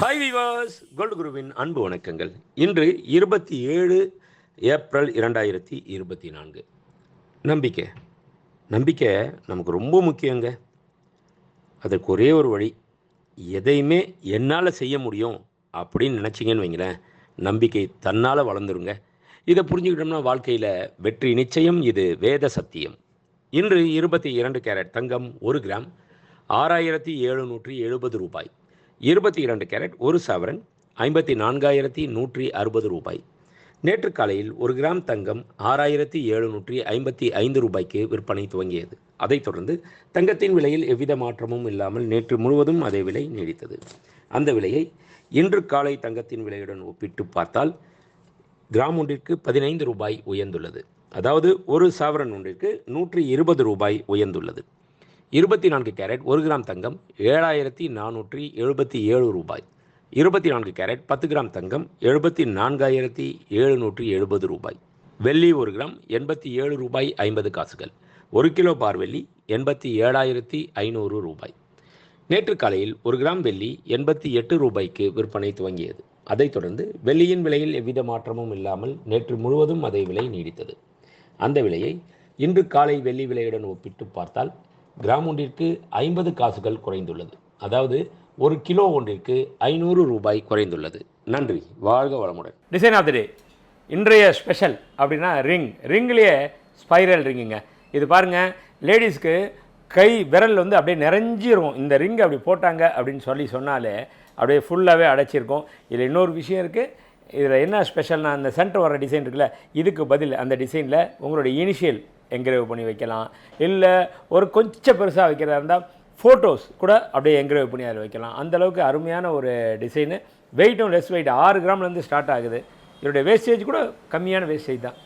Hi விவாஸ் gold குருவின் அன்பு வணக்கங்கள். இன்று இருபத்தி ஏழு ஏப்ரல் இரண்டாயிரத்தி இருபத்தி நான்கு. நம்பிக்கை. நம்பிக்கை நமக்கு ரொம்ப முக்கியங்க. அதற்கு ஒரே ஒரு வழி எதையுமே என்னால் செய்ய முடியும் அப்படின்னு நினச்சிங்கன்னு வைங்களேன். நம்பிக்கை தன்னால் வளர்ந்துருங்க. இதை புரிஞ்சுக்கிட்டோம்னா வாழ்க்கையில் வெற்றி நிச்சயம் இது வேத சத்தியம். இன்று இருபத்தி இரண்டு கேரட் தங்கம் ஒரு கிராம் ஆறாயிரத்தி எழுநூற்றி எழுபது ரூபாய். இருபத்தி இரண்டு கேரட் ஒரு சவரன் ஐம்பத்தி நான்காயிரத்தி நூற்றி அறுபது ரூபாய். நேற்று காலையில் ஒரு கிராம் தங்கம் ஆறாயிரத்தி எழுநூற்றி ஐம்பத்தி ஐந்து ரூபாய்க்கு விற்பனை துவங்கியது. அதைத் தொடர்ந்து தங்கத்தின் விலையில் எவ்வித மாற்றமும் இல்லாமல் நேற்று முழுவதும் அதே விலை நீடித்தது. அந்த விலையை இன்று காலை தங்கத்தின் விலையுடன் ஒப்பிட்டு பார்த்தால் கிராம் ஒன்றிற்கு பதினைந்து ரூபாய் உயர்ந்துள்ளது. அதாவது ஒரு சாவரன் ஒன்றிற்கு நூற்றி இருபது ரூபாய் உயர்ந்துள்ளது. இருபத்தி நான்கு கேரட் ஒரு கிராம் தங்கம் ஏழாயிரத்தி நானூற்றி எழுபத்தி ஏழு ரூபாய். இருபத்தி நான்கு கேரட் பத்து கிராம் தங்கம் எழுபத்தி நான்காயிரத்தி எழுநூற்றி எழுபது ரூபாய். வெள்ளி ஒரு கிராம் எண்பத்தி ஏழு ரூபாய் ஐம்பது காசுகள். ஒரு கிலோ பார் வெள்ளி எண்பத்தி ஏழாயிரத்தி ஐநூறு ரூபாய். நேற்று காலையில் ஒரு கிராம் வெள்ளி எண்பத்தி எட்டு ரூபாய்க்கு விற்பனை துவங்கியது. அதைத் தொடர்ந்து வெள்ளியின் விலையில் எவ்வித மாற்றமும் இல்லாமல் நேற்று முழுவதும் அதே விலை நீடித்தது. அந்த விலையை இன்று காலை வெள்ளி விலையுடன் ஒப்பிட்டு பார்த்தால் கிராம் ஒன்றிற்கு ஐம்பது காசுகள் குறைந்துள்ளது. அதாவது ஒரு கிலோ ஒன்றிற்கு ஐநூறு ரூபாய் குறைந்துள்ளது. நன்றி. வாழ்க வளமுடன். டிசைன் ஆஃப் டே இன்றைய ஸ்பெஷல் அப்படின்னா ரிங் ரிங்லேயே ஸ்பைரல் ரிங்குங்க இது பாருங்கள் லேடிஸ்க்கு கை விரல் வந்து அப்படியே நிறைஞ்சிரும். இந்த ரிங் அப்படி போட்டாங்க அப்படின்னு சொல்லி சொன்னாலே அப்படியே ஃபுல்லாகவே அடைச்சிருக்கும். இதில் இன்னொரு விஷயம் இருக்குது இதில் என்ன ஸ்பெஷல்னா அந்த சென்டர் வர டிசைன் இருக்குல்ல இதுக்கு பதில் அந்த டிசைனில் உங்களுடைய இனிஷியல் என்கிரேவ் பண்ணி வைக்கலாம். இல்லை ஒரு கொஞ்சம் பெருசாக வைக்கிறதா இருந்தால் ஃபோட்டோஸ் கூட அப்படியே என்கிரேவ் பண்ணி அதில் வைக்கலாம். அந்தளவுக்கு அருமையான ஒரு டிசைனு வெயிட்டும் லெஸ் வெயிட் ஆறு கிராம்லேருந்து ஸ்டார்ட் ஆகுது. இதோடைய வேஸ்டேஜ் கூட கம்மியான வேஸ்டேஜ் தான்.